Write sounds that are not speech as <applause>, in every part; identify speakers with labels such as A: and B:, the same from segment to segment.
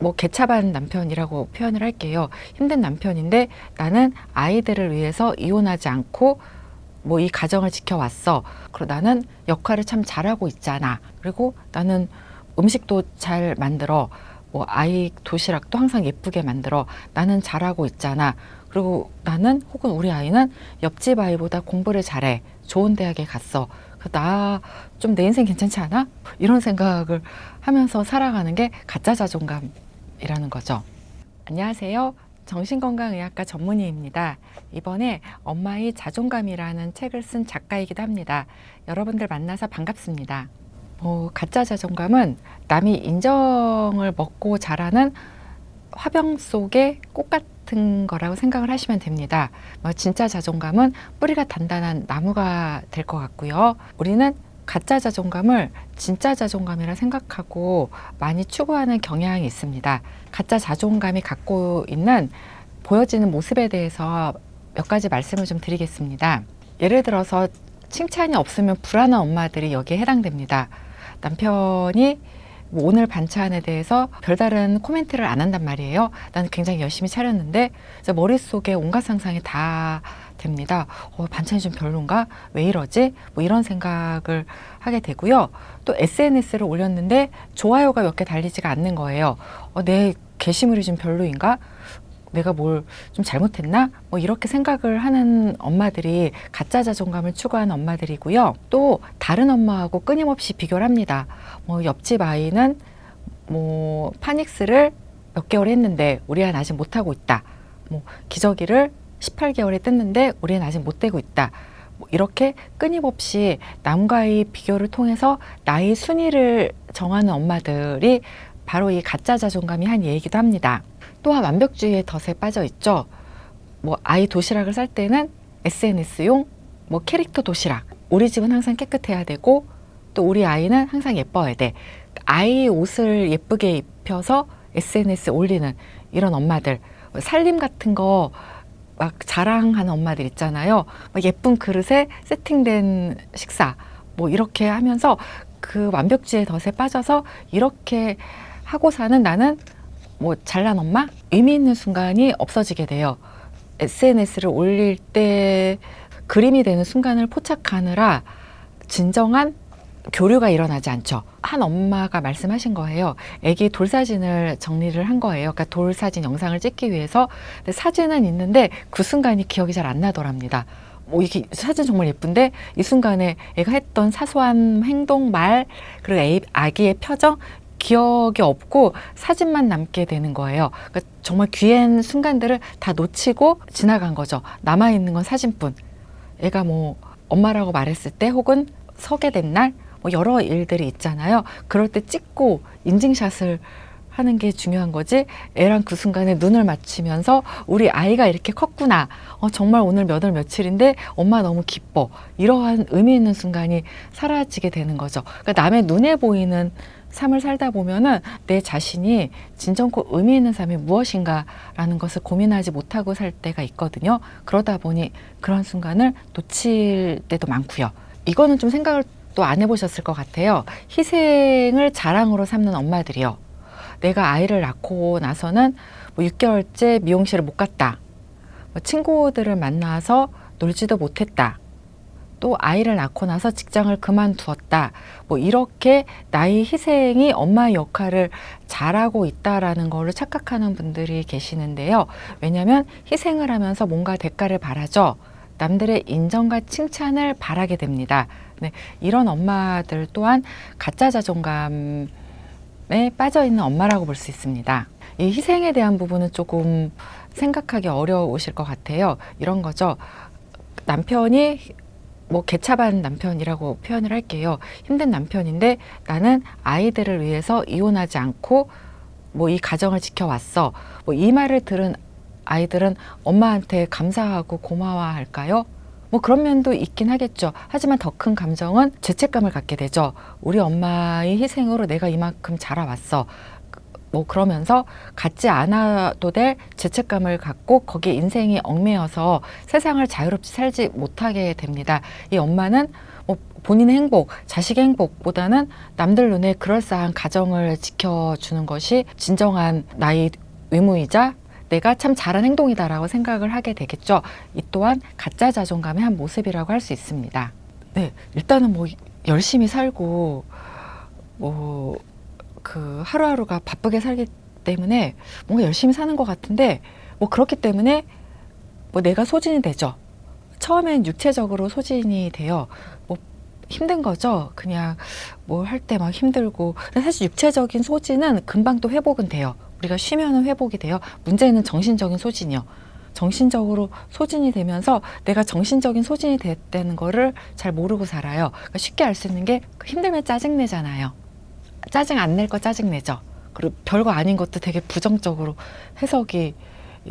A: 뭐 개차반 남편이라고 표현을 할게요. 힘든 남편인데 나는 아이들을 위해서 이혼하지 않고 뭐 이 가정을 지켜왔어. 그리고 나는 역할을 참 잘하고 있잖아. 그리고 나는 음식도 잘 만들어. 뭐 아이 도시락도 항상 예쁘게 만들어. 나는 잘하고 있잖아. 그리고 나는 혹은 우리 아이는 옆집 아이보다 공부를 잘해. 좋은 대학에 갔어. 나 좀 내 인생 괜찮지 않아? 이런 생각을 하면서 살아가는 게 가짜 자존감 이라는 거죠. 안녕하세요. 정신건강의학과 전문의입니다. 이번에 엄마의 자존감이라는 책을 쓴 작가이기도 합니다. 여러분들 만나서 반갑습니다. 어, 가짜 자존감은 남이 인정을 먹고 자라는 화병 속의 꽃 같은 거라고 생각을 하시면 됩니다. 뭐 진짜 자존감은 뿌리가 단단한 나무가 될 것 같고요. 우리는 가짜 자존감을 진짜 자존감이라 생각하고 많이 추구하는 경향이 있습니다. 가짜 자존감이 갖고 있는 보여지는 모습에 대해서 몇 가지 말씀을 좀 드리겠습니다. 예를 들어서 칭찬이 없으면 불안한 엄마들이 여기에 해당됩니다. 남편이 뭐 오늘 반찬에 대해서 별다른 코멘트를 안 한단 말이에요. 나는 굉장히 열심히 차렸는데 머릿속에 온갖 상상이 다 됩니다. 어, 반찬이 좀 별론가? 왜 이러지? 뭐 이런 생각을 하게 되고요. 또 SNS를 올렸는데 좋아요가 몇 개 달리지가 않는 거예요. 어, 내 게시물이 좀 별로인가? 내가 뭘 좀 잘못했나? 뭐 이렇게 생각을 하는 엄마들이 가짜 자존감을 추구하는 엄마들이고요. 또 다른 엄마하고 끊임없이 비교를 합니다. 뭐 옆집 아이는 뭐 파닉스를 몇 개월 했는데 우리 아이는 아직 못하고 있다. 뭐 기저귀를 18개월에 뜯는데 우리는 아직 못 되고 있다. 뭐 이렇게 끊임없이 남과의 비교를 통해서 나의 순위를 정하는 엄마들이 바로 이 가짜 자존감이 한 얘기기도 합니다. 또한 완벽주의의 덫에 빠져 있죠. 뭐 아이 도시락을 쌀 때는 SNS용 뭐 캐릭터 도시락. 우리 집은 항상 깨끗해야 되고 또 우리 아이는 항상 예뻐야 돼. 아이 옷을 예쁘게 입혀서 SNS 올리는 이런 엄마들. 살림 같은 거 막 자랑하는 엄마들 있잖아요. 막 예쁜 그릇에 세팅된 식사. 뭐 이렇게 하면서 그 완벽주의의 덫에 빠져서 이렇게 하고 사는 나는 뭐 잘난 엄마 의미 있는 순간이 없어지게 돼요. SNS를 올릴 때 그림이 되는 순간을 포착하느라 진정한 교류가 일어나지 않죠. 한 엄마가 말씀하신 거예요. 아기 돌 사진을 정리를 한 거예요. 그러니까 돌 사진 영상을 찍기 위해서 사진은 있는데 그 순간이 기억이 잘 안 나더랍니다. 뭐 이게 사진 정말 예쁜데 이 순간에 애가 했던 사소한 행동, 말 그리고 애, 아기의 표정 기억이 없고 사진만 남게 되는 거예요. 그러니까 정말 귀한 순간들을 다 놓치고 지나간 거죠. 남아 있는 건 사진뿐. 애가 뭐 엄마라고 말했을 때 혹은 서게 된 날 뭐 여러 일들이 있잖아요. 그럴 때 찍고 인증샷을 하는 게 중요한 거지. 애랑 그 순간에 눈을 맞추면서 우리 아이가 이렇게 컸구나. 어, 정말 오늘 몇 월 며칠인데 엄마 너무 기뻐. 이러한 의미 있는 순간이 사라지게 되는 거죠. 그러니까 남의 눈에 보이는 삶을 살다 보면은 내 자신이 진정코 의미 있는 삶이 무엇인가라는 것을 고민하지 못하고 살 때가 있거든요. 그러다 보니 그런 순간을 놓칠 때도 많고요. 이거는 좀 생각을 또 안 해보셨을 것 같아요. 희생을 자랑으로 삼는 엄마들이요. 내가 아이를 낳고 나서는 뭐 6개월째 미용실을 못 갔다. 뭐 친구들을 만나서 놀지도 못했다. 또 아이를 낳고 나서 직장을 그만두었다. 뭐 이렇게 나의 희생이 엄마의 역할을 잘하고 있다라는 걸로 착각하는 분들이 계시는데요. 왜냐하면 희생을 하면서 뭔가 대가를 바라죠. 남들의 인정과 칭찬을 바라게 됩니다. 네, 이런 엄마들 또한 가짜 자존감에 빠져 있는 엄마라고 볼 수 있습니다. 이 희생에 대한 부분은 조금 생각하기 어려우실 것 같아요. 이런 거죠. 남편이 뭐 개차반 남편이라고 표현을 할게요. 힘든 남편인데 나는 아이들을 위해서 이혼하지 않고 뭐 이 가정을 지켜왔어. 뭐 이 말을 들은 아이들은 엄마한테 감사하고 고마워할까요? 뭐 그런 면도 있긴 하겠죠. 하지만 더 큰 감정은 죄책감을 갖게 되죠. 우리 엄마의 희생으로 내가 이만큼 자라왔어. 뭐 그러면서 갖지 않아도 될 죄책감을 갖고 거기에 인생이 얽매여서 세상을 자유롭게 살지 못하게 됩니다. 이 엄마는 뭐 본인의 행복, 자식의 행복보다는 남들 눈에 그럴싸한 가정을 지켜주는 것이 진정한 나의 의무이자 내가 참 잘한 행동이다라고 생각을 하게 되겠죠. 이 또한 가짜 자존감의 한 모습이라고 할 수 있습니다. 네, 일단은 뭐 열심히 살고 뭐 그 하루하루가 바쁘게 살기 때문에 뭔가 열심히 사는 것 같은데 뭐 그렇기 때문에 뭐 내가 소진이 되죠. 처음엔 육체적으로 소진이 돼요. 뭐 힘든 거죠. 그냥 뭐할때 막 힘들고. 사실 육체적인 소진은 금방 또 회복은 돼요. 우리가 쉬면은 회복이 돼요. 문제는 정신적인 소진이요. 정신적으로 소진이 되면서 내가 정신적인 소진이 됐다는 거를 잘 모르고 살아요. 그러니까 쉽게 알 수 있는 게 힘들면 짜증내잖아요. 짜증 안 낼 거 짜증 내죠. 그리고 별거 아닌 것도 되게 부정적으로 해석이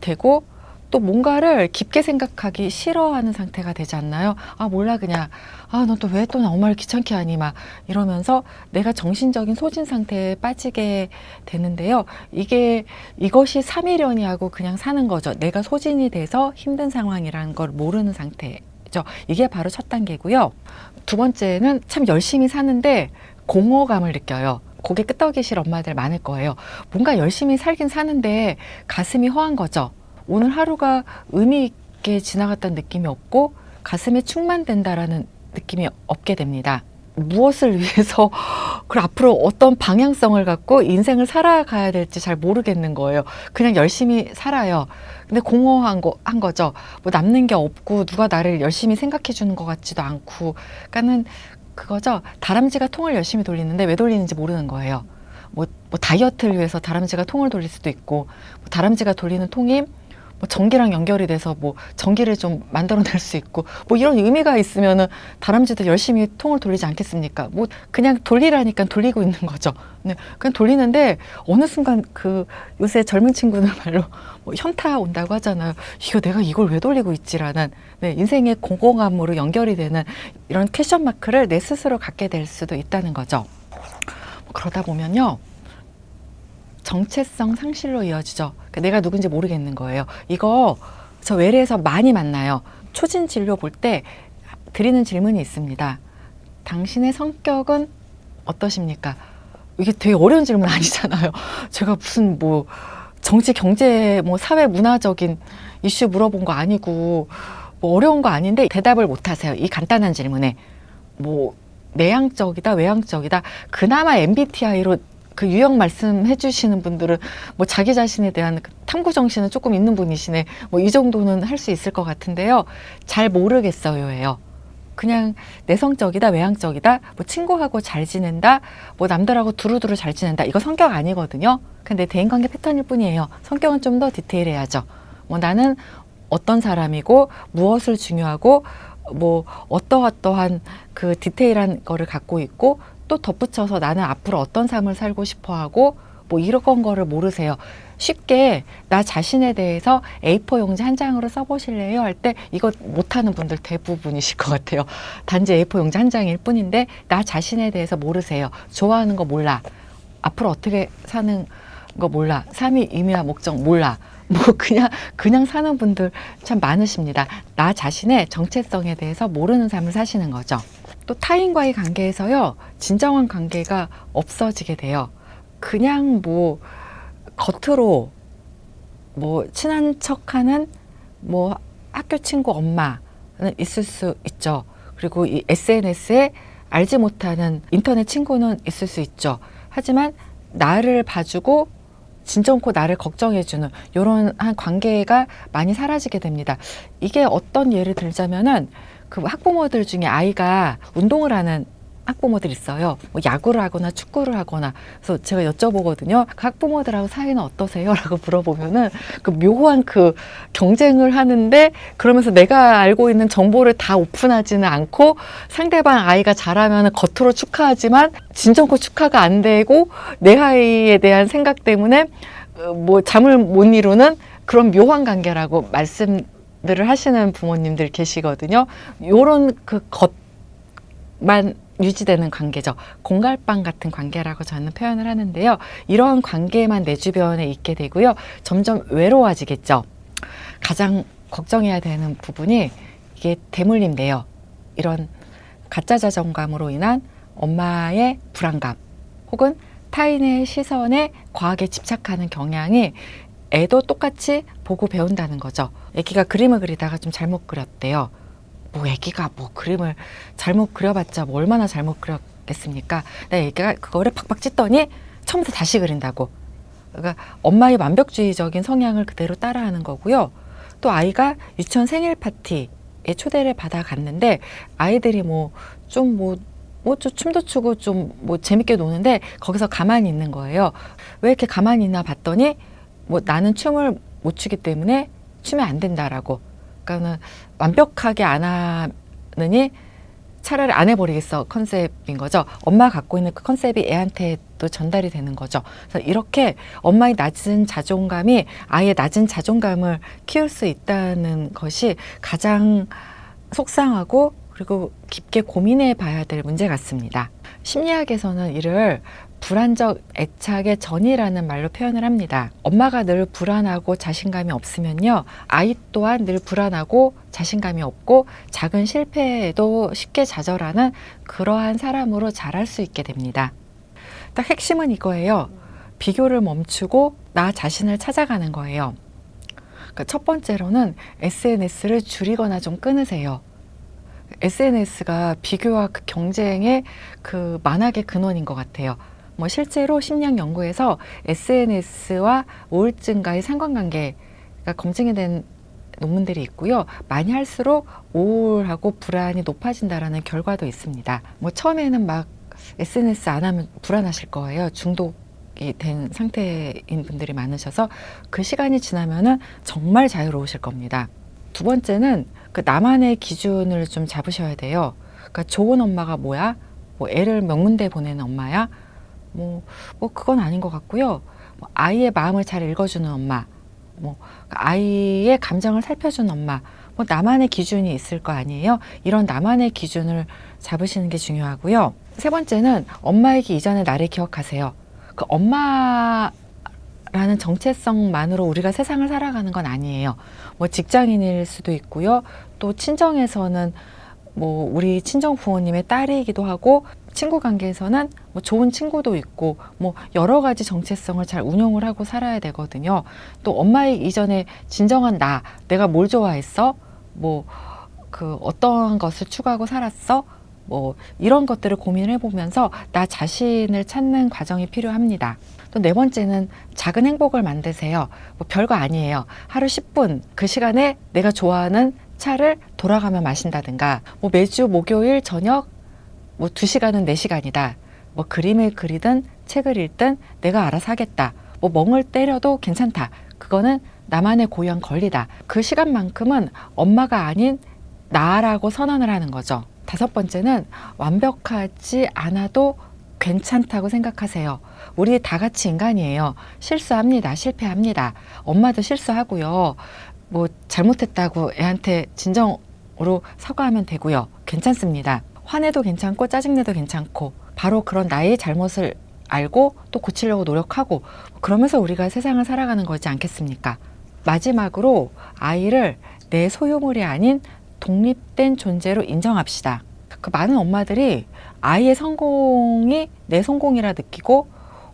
A: 되고 또 뭔가를 깊게 생각하기 싫어하는 상태가 되지 않나요? 아 몰라 그냥 아 너 또 왜 또 나 엄마를 귀찮게 하니 막 이러면서 내가 정신적인 소진 상태에 빠지게 되는데요. 이게 이것이 삼일연이하고 그냥 사는 거죠. 내가 소진이 돼서 힘든 상황이라는 걸 모르는 상태죠. 이게 바로 첫 단계고요. 두 번째는 참 열심히 사는데 공허감을 느껴요. 고개 끄덕이실 엄마들 많을 거예요. 뭔가 열심히 살긴 사는데 가슴이 허한 거죠. 오늘 하루가 의미 있게 지나갔다는 느낌이 없고 가슴에 충만된다라는 느낌이 없게 됩니다. 무엇을 위해서 <laughs> 그리고 앞으로 어떤 방향성을 갖고 인생을 살아가야 될지 잘 모르겠는 거예요. 그냥 열심히 살아요. 근데 공허한 거, 한 거죠. 뭐 남는 게 없고 누가 나를 열심히 생각해 주는 것 같지도 않고. 그러니까는 그거죠. 다람쥐가 통을 열심히 돌리는데 왜 돌리는지 모르는 거예요. 뭐, 뭐 다이어트를 위해서 다람쥐가 통을 돌릴 수도 있고, 뭐 다람쥐가 돌리는 통이 뭐 전기랑 연결이 돼서 뭐 전기를 좀 만들어낼 수 있고 뭐 이런 의미가 있으면은 다람쥐도 열심히 통을 돌리지 않겠습니까? 뭐 그냥 돌리라니까 돌리고 있는 거죠. 네, 그냥 돌리는데 어느 순간 그 요새 젊은 친구들 말로 뭐 현타 온다고 하잖아요. 이거 내가 이걸 왜 돌리고 있지라는 네, 인생의 공공함으로 연결이 되는 이런 퀘션 마크를 내 스스로 갖게 될 수도 있다는 거죠. 뭐 그러다 보면요. 정체성 상실로 이어지죠. 그러니까 내가 누군지 모르겠는 거예요. 이거 저 외래에서 많이 만나요. 초진 진료 볼 때 드리는 질문이 있습니다. 당신의 성격은 어떠십니까? 이게 되게 어려운 질문 아니잖아요. <laughs> 제가 무슨 뭐 정치, 경제, 뭐 사회, 문화적인 이슈 물어본 거 아니고 뭐 어려운 거 아닌데 대답을 못 하세요. 이 간단한 질문에 뭐 내향적이다, 외향적이다. 그나마 MBTI로 그 유형 말씀해 주시는 분들은 뭐 자기 자신에 대한 그 탐구 정신은 조금 있는 분이시네. 뭐 이 정도는 할 수 있을 것 같은데요. 잘 모르겠어요예요. 그냥 내성적이다, 외향적이다, 뭐 친구하고 잘 지낸다, 뭐 남들하고 두루두루 잘 지낸다. 이거 성격 아니거든요. 근데 대인관계 패턴일 뿐이에요. 성격은 좀 더 디테일해야죠. 뭐 나는 어떤 사람이고 무엇을 중요하고 뭐 어떠어떠한 그 디테일한 거를 갖고 있고 또 덧붙여서 나는 앞으로 어떤 삶을 살고 싶어 하고 뭐 이런 거를 모르세요. 쉽게 나 자신에 대해서 A4 용지 한 장으로 써보실래요? 할 때 이거 못하는 분들 대부분이실 것 같아요. 단지 A4 용지 한 장일 뿐인데 나 자신에 대해서 모르세요. 좋아하는 거 몰라. 앞으로 어떻게 사는 거 몰라. 삶의 의미와 목적 몰라. <laughs> 뭐 그냥 그냥 사는 분들 참 많으십니다. 나 자신의 정체성에 대해서 모르는 삶을 사시는 거죠. 또 타인과의 관계에서요, 진정한 관계가 없어지게 돼요. 그냥 뭐, 겉으로 뭐, 친한 척 하는 뭐, 학교 친구 엄마는 있을 수 있죠. 그리고 이 SNS에 알지 못하는 인터넷 친구는 있을 수 있죠. 하지만 나를 봐주고 진정코 나를 걱정해주는 이런 한 관계가 많이 사라지게 됩니다. 이게 어떤 예를 들자면은 그 학부모들 중에 아이가 운동을 하는 학부모들 있어요. 뭐 야구를 하거나 축구를 하거나. 그래서 제가 여쭤보거든요. 그 학부모들하고 사이는 어떠세요? <laughs> 라고 물어보면은 그 묘한 그 경쟁을 하는데 그러면서 내가 알고 있는 정보를 다 오픈하지는 않고 상대방 아이가 잘하면 겉으로 축하하지만 진정코 축하가 안 되고 내 아이에 대한 생각 때문에 어, 뭐 잠을 못 이루는 그런 묘한 관계라고 말씀 들을 하시는 부모님들 계시거든요. 요런 그 겉만 유지되는 관계죠. 공갈빵 같은 관계라고 저는 표현을 하는데요. 이런 관계만 내 주변에 있게 되고요. 점점 외로워지겠죠. 가장 걱정해야 되는 부분이 이게 대물림돼요. 이런 가짜 자존감으로 인한 엄마의 불안감 혹은 타인의 시선에 과하게 집착하는 경향이 애도 똑같이 보고 배운다는 거죠. 애기가 그림을 그리다가 좀 잘못 그렸대요. 뭐 애기가 뭐 그림을 잘못 그려봤자 뭐 얼마나 잘못 그렸겠습니까? 근데 애기가 그거를 팍팍 찢더니 처음부터 다시 그린다고. 그러니까 엄마의 완벽주의적인 성향을 그대로 따라하는 거고요. 또 아이가 유치원 생일 파티에 초대를 받아 갔는데 아이들이 뭐 좀 뭐 뭐좀 춤도 추고 좀 뭐 재밌게 노는데 거기서 가만히 있는 거예요. 왜 이렇게 가만히 있나 봤더니 뭐 나는 춤을 못 추기 때문에 추면 안 된다라고. 그러니까는 완벽하게 안 하느니 차라리 안 해버리겠어 컨셉인 거죠. 엄마가 갖고 있는 그 컨셉이 애한테 또 전달이 되는 거죠. 그래서 이렇게 엄마의 낮은 자존감이 아이의 낮은 자존감을 키울 수 있다는 것이 가장 속상하고 그리고 깊게 고민해 봐야 될 문제 같습니다. 심리학에서는 이를 불안적 애착의 전이라는 말로 표현을 합니다. 엄마가 늘 불안하고 자신감이 없으면요. 아이 또한 늘 불안하고 자신감이 없고 작은 실패에도 쉽게 좌절하는 그러한 사람으로 자랄 수 있게 됩니다. 딱 핵심은 이거예요. 비교를 멈추고 나 자신을 찾아가는 거예요. 그러니까 첫 번째로는 SNS를 줄이거나 좀 끊으세요. SNS가 비교와 그 경쟁의 그 만악의 근원인 것 같아요. 뭐 실제로 심리학 연구에서 SNS와 우울증과의 상관관계가 검증이 된 논문들이 있고요. 많이 할수록 우울하고 불안이 높아진다라는 결과도 있습니다. 뭐 처음에는 막 SNS 안 하면 불안하실 거예요. 중독이 된 상태인 분들이 많으셔서 그 시간이 지나면은 정말 자유로우실 겁니다. 두 번째는 그 나만의 기준을 좀 잡으셔야 돼요. 그러니까 좋은 엄마가 뭐야? 뭐 애를 명문대 보내는 엄마야? 뭐, 뭐 그건 아닌 것 같고요. 뭐 아이의 마음을 잘 읽어주는 엄마, 뭐 아이의 감정을 살펴주는 엄마, 뭐 나만의 기준이 있을 거 아니에요. 이런 나만의 기준을 잡으시는 게 중요하고요. 세 번째는 엄마이기 이전의 나를 기억하세요. 그 엄마 라는 정체성만으로 우리가 세상을 살아가는 건 아니에요. 뭐 직장인일 수도 있고요. 또 친정에서는 뭐 우리 친정 부모님의 딸이기도 하고 친구 관계에서는 뭐 좋은 친구도 있고 뭐 여러 가지 정체성을 잘 운용을 하고 살아야 되거든요. 또 엄마의 이전에 진정한 나, 내가 뭘 좋아했어? 뭐 그 어떤 것을 추구하고 살았어? 뭐 이런 것들을 고민을 해보면서 나 자신을 찾는 과정이 필요합니다. 또 네 번째는 작은 행복을 만드세요. 뭐 별거 아니에요. 하루 10분 그 시간에 내가 좋아하는 차를 돌아가며 마신다든가 뭐 매주 목요일 저녁 뭐 두 시간은 네 시간이다. 뭐 그림을 그리든 책을 읽든 내가 알아서 하겠다. 뭐 멍을 때려도 괜찮다. 그거는 나만의 고유한 권리다. 그 시간만큼은 엄마가 아닌 나라고 선언을 하는 거죠. 다섯 번째는 완벽하지 않아도 괜찮다고 생각하세요. 우리 다 같이 인간이에요. 실수합니다. 실패합니다. 엄마도 실수하고요. 뭐 잘못했다고 애한테 진정으로 사과하면 되고요. 괜찮습니다. 화내도 괜찮고 짜증내도 괜찮고 바로 그런 나의 잘못을 알고 또 고치려고 노력하고 그러면서 우리가 세상을 살아가는 거지 않겠습니까? 마지막으로 아이를 내 소유물이 아닌 독립된 존재로 인정합시다. 그 많은 엄마들이 아이의 성공이 내 성공이라 느끼고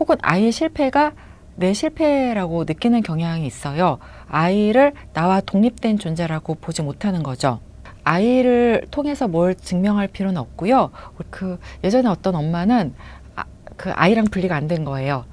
A: 혹은 아이의 실패가 내 실패라고 느끼는 경향이 있어요. 아이를 나와 독립된 존재라고 보지 못하는 거죠. 아이를 통해서 뭘 증명할 필요는 없고요. 그 예전에 어떤 엄마는 아, 그 아이랑 분리가 안 된 거예요.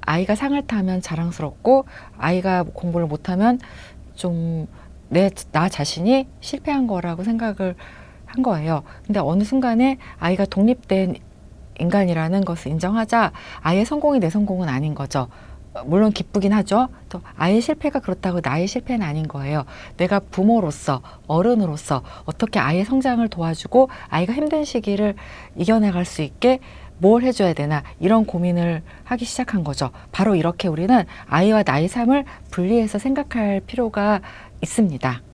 A: 아이가 상을 타면 자랑스럽고 아이가 공부를 못하면 좀 내 나 자신이 실패한 거라고 생각을 한 거예요. 근데 어느 순간에 아이가 독립된 인간이라는 것을 인정하자 아이의 성공이 내 성공은 아닌 거죠. 물론 기쁘긴 하죠. 또 아이의 실패가 그렇다고 나의 실패는 아닌 거예요. 내가 부모로서 어른으로서 어떻게 아이의 성장을 도와주고 아이가 힘든 시기를 이겨나갈 수 있게 뭘 해줘야 되나 이런 고민을 하기 시작한 거죠. 바로 이렇게 우리는 아이와 나의 삶을 분리해서 생각할 필요가 있습니다.